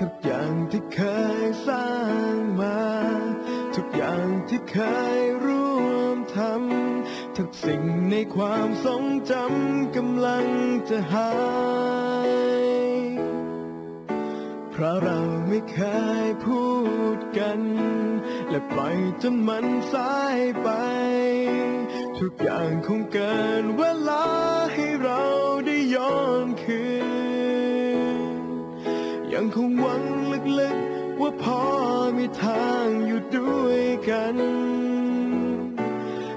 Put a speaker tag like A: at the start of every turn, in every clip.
A: ทุกอย่างที่เคยสร้างมา ทุกอย่างที่เคยร่วมทำทุกสิ่งในความทรงจำกำลังจะหาย เพราะเราไม่เคยพูดกัน และปล่อยจนมันสายไป ทุกอย่างคงเกินเวลา ว่าพอมีทางอยู่ด้วยกัน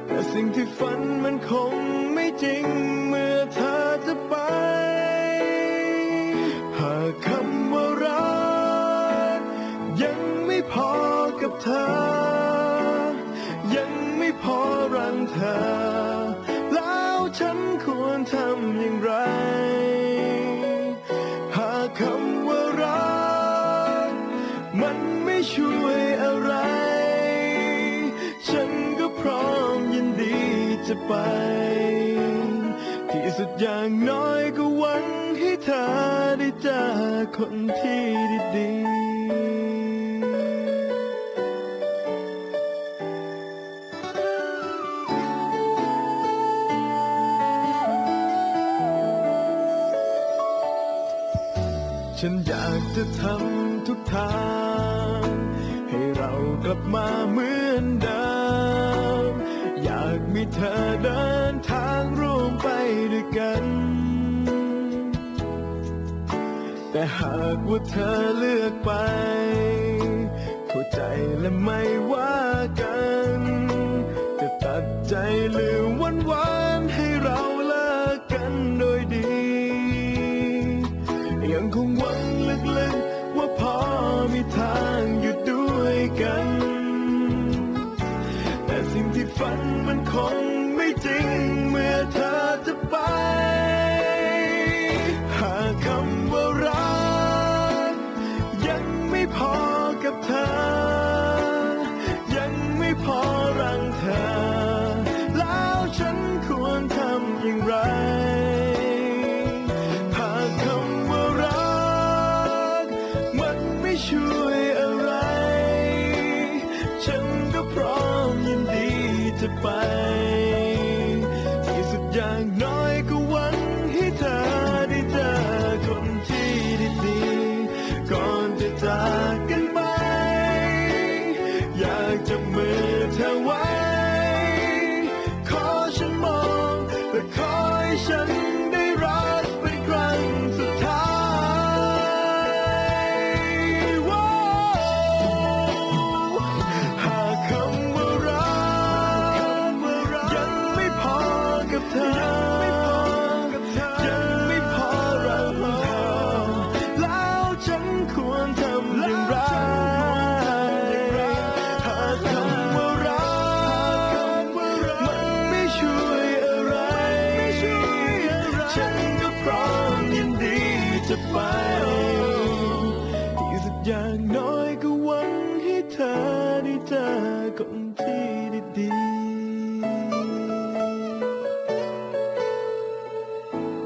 A: แต่สิ่งที่ฝันมันคงไม่จริงเมื่อเธอจะไป หากคำว่ารัก ยังไม่พอกับเธอ ยังไม่พอรังเธอ จะไป ที่สุดอย่างน้อยก็หวังให้เธอได้เจอคนที่ดีฉันอยากจะทำทุกทาง ให้เรากลับมาเหมือนเดิม มีเธอเดินทางร่วมไปด้วยกัน แต่หากว่าเธอเลือกไป เข้าใจและไม่ว่า จะไปที่สุดอย่างน้อยก็หวังให้เธอได้เจอคนที่ดี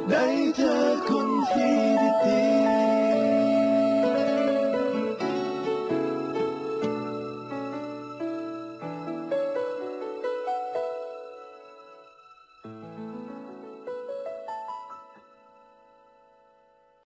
A: ๆได้เจอคนที่